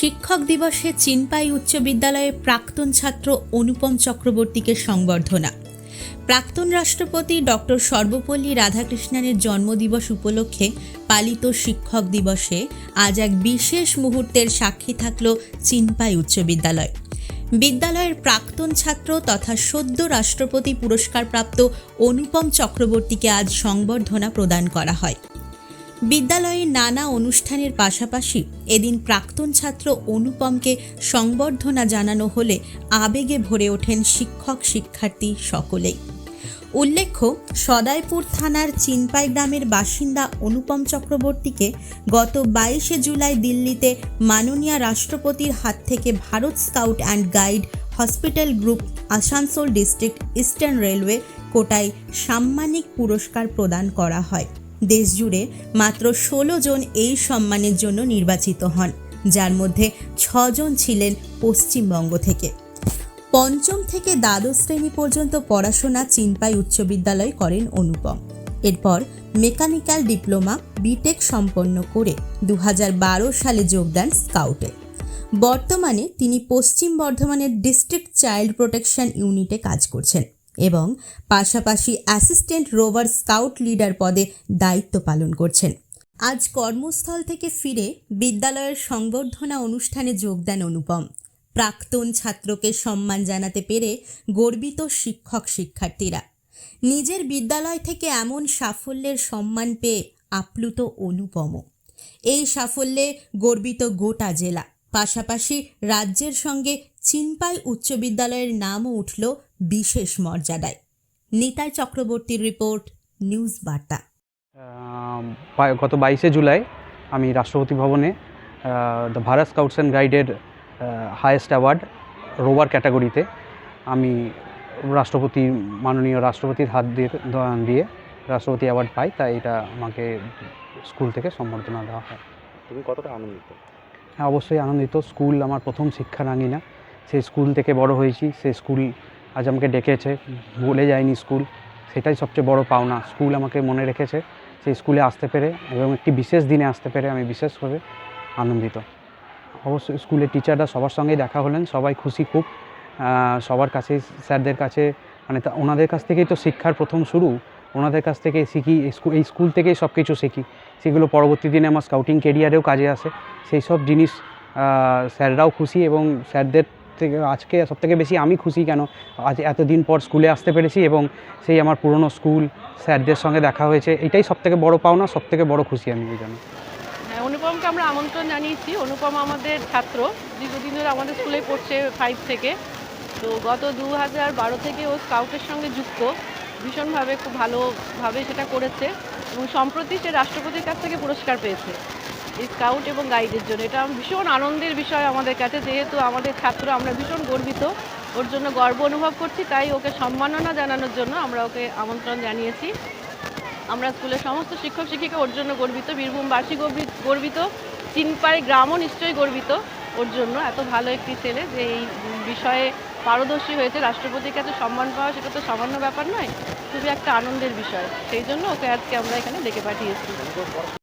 শিক্ষক দিবসে চিনপাই উচ্চ বিদ্যালয়ের প্রাক্তন ছাত্র অনুপম চক্রবর্তীকে সংবর্ধনা। প্রাক্তন রাষ্ট্রপতি ডক্টর সর্বপল্লী রাধাকৃষ্ণনের জন্মদিবস উপলক্ষে পালিত শিক্ষক দিবসে আজ এক বিশেষ মুহূর্তের সাক্ষী থাকল চিনপাই উচ্চ বিদ্যালয়। বিদ্যালয়ের প্রাক্তন ছাত্র তথা সদ্য রাষ্ট্রপতি পুরস্কারপ্রাপ্ত অনুপম চক্রবর্তীকে আজ সংবর্ধনা প্রদান করা হয়। বিদ্যালয়ে নানা অনুষ্ঠানের পাশাপাশি এদিন প্রাক্তন ছাত্র অনুপমকে সংবর্ধনা জানানো হলে আবেগে ভরে ওঠেন শিক্ষক শিক্ষার্থী সকলেই। উল্লেখ্য, সদাইপুর থানার চিনপাই গ্রামের বাসিন্দা অনুপম চক্রবর্তীকে গত বাইশে জুলাই দিল্লিতে মাননীয় রাষ্ট্রপতির হাত থেকে Bharat scout and guide hospital group Asansol district eastern railway কোটায় সাম্মানিক পুরস্কার প্রদান করা হয়। দেশজুড়ে মাত্র ষোলো জন এই সম্মানের জন্য নির্বাচিত হন, যার মধ্যে ছজন ছিলেন পশ্চিমবঙ্গ থেকে। পঞ্চম থেকে দ্বাদশ শ্রেণি পর্যন্ত পড়াশোনা চিনপাই উচ্চ বিদ্যালয় করেন অনুপম। এরপর মেকানিক্যাল ডিপ্লোমা, বিটেক সম্পন্ন করে দু হাজার বারো সালে যোগদান স্কাউটে। বর্তমানে তিনি পশ্চিম বর্ধমানের ডিস্ট্রিক্ট চাইল্ড প্রোটেকশন ইউনিটে কাজ করছেন। এবং পাশাপাশি অ্যাসিস্ট্যান্ট রোভার স্কাউট লিডার পদে দায়িত্ব পালন করছেন। আজ কর্মস্থল থেকে ফিরে বিদ্যালয়ের সংবর্ধনা অনুষ্ঠানে যোগ দেন অনুপম। প্রাক্তন ছাত্রকে সম্মান জানাতে পেরে গর্বিত শিক্ষক শিক্ষার্থীরা। নিজের বিদ্যালয় থেকে এমন সাফল্যের সম্মান পেয়ে আপ্লুত অনুপম এই সাফল্যে গর্বিত গোটা জেলা, পাশাপাশি রাজ্যের সঙ্গে চিনপাই উচ্চ বিদ্যালয়ের নামও উঠল বিশেষ মর্যাদায়। নিতাই চক্রবর্তীর রিপোর্ট নিউজ বার্তা। গত বাইশে জুলাই আমি রাষ্ট্রপতি ভবনে দ্য ভারত স্কাউটস অ্যান্ড গাইডের হায়েস্ট অ্যাওয়ার্ড রোবার ক্যাটাগরিতে আমি রাষ্ট্রপতি মাননীয় রাষ্ট্রপতির হাত দিয়ে দিয়ে রাষ্ট্রপতি অ্যাওয়ার্ড পাই তাই এটা আমাকে স্কুল থেকে সম্বর্ধনা দেওয়া হয়। তুমি কতটা আনন্দিত? হ্যাঁ অবশ্যই আনন্দিত। স্কুল আমার প্রথম শিক্ষা রাঙিনা। সেই স্কুল থেকে বড় হয়েছি, সে স্কুল আজ আমাকে ডেকেছে। বলে যায়নি স্কুল। সেটাই সবচেয়ে বড় পাওনা। স্কুল আমাকে মনে রেখেছে সেই স্কুলে আসতে পেরে এবং একটি বিশেষ দিনে আসতে পেরে আমি বিশেষভাবে আনন্দিত। অবশ্যই স্কুলের টিচাররা সবার সঙ্গেই দেখা হলেন। সবাই খুশি খুব। সবার কাছেই স্যারদের কাছে মানে ওনাদের কাছ থেকেই তো শিক্ষার প্রথম শুরু। ওনাদের কাছ থেকে শিখি, এই স্কুল থেকেই সব কিছু শিখি। সেগুলো পরবর্তী দিনে আমার স্কাউটিং কেরিয়ারেও কাজে আসে। সেই সব জিনিস স্যাররাও খুশি এবং স্যারদের থেকে আজকে সবথেকে বেশি আমি খুশি কেন? আজ এতদিন পর স্কুলে আসতে পেরেছি এবং সেই আমার পুরনো স্কুল স্যারদের সঙ্গে দেখা হয়েছে। এটাই সবথেকে বড় পাওনা, সবথেকে বড় খুশি আমি এই জন্য। হ্যাঁ অনুপমকে আমরা আমন্ত্রণ জানিয়েছি। অনুপম আমাদের ছাত্র, দীর্ঘদিন ধরে আমাদের স্কুলে পড়ছে ফাইভ থেকে। তো গত দু হাজার বারো থেকে ও স্কাউটের সঙ্গে যুক্ত। ভীষণভাবে খুব ভালোভাবে সেটা করেছে এবং সম্প্রতি সে রাষ্ট্রপতির কাছ থেকে পুরস্কার পেয়েছে। স্কাউট এবং গাইডের জন্য। এটা ভীষণ আনন্দের বিষয় আমাদের কাছে, যেহেতু আমাদের ছাত্র আমরা ভীষণ গর্বিত। ওর জন্য গর্ব অনুভব করছি, তাই ওকে সম্মাননা জানানোর জন্য আমরা ওকে আমন্ত্রণ জানিয়েছি। আমরা স্কুলের সমস্ত শিক্ষক শিক্ষিকা ওর জন্য গর্বিত বীরভূমবাসী গর্বি- গর্বিত চিনপাই গ্রামও নিশ্চয়ই গর্বিত ওর জন্য। এত ভালো একটি ছেলে যে এই বিষয়ে পারদর্শী হয়েছে, রাষ্ট্রপতির কাছে সম্মান পাওয়া সেটা তো সামান্য ব্যাপার নয়, খুবই একটা আনন্দের বিষয়। সেই জন্য ওকে আজকে আমরা এখানে ডেকে পাঠিয়েছি।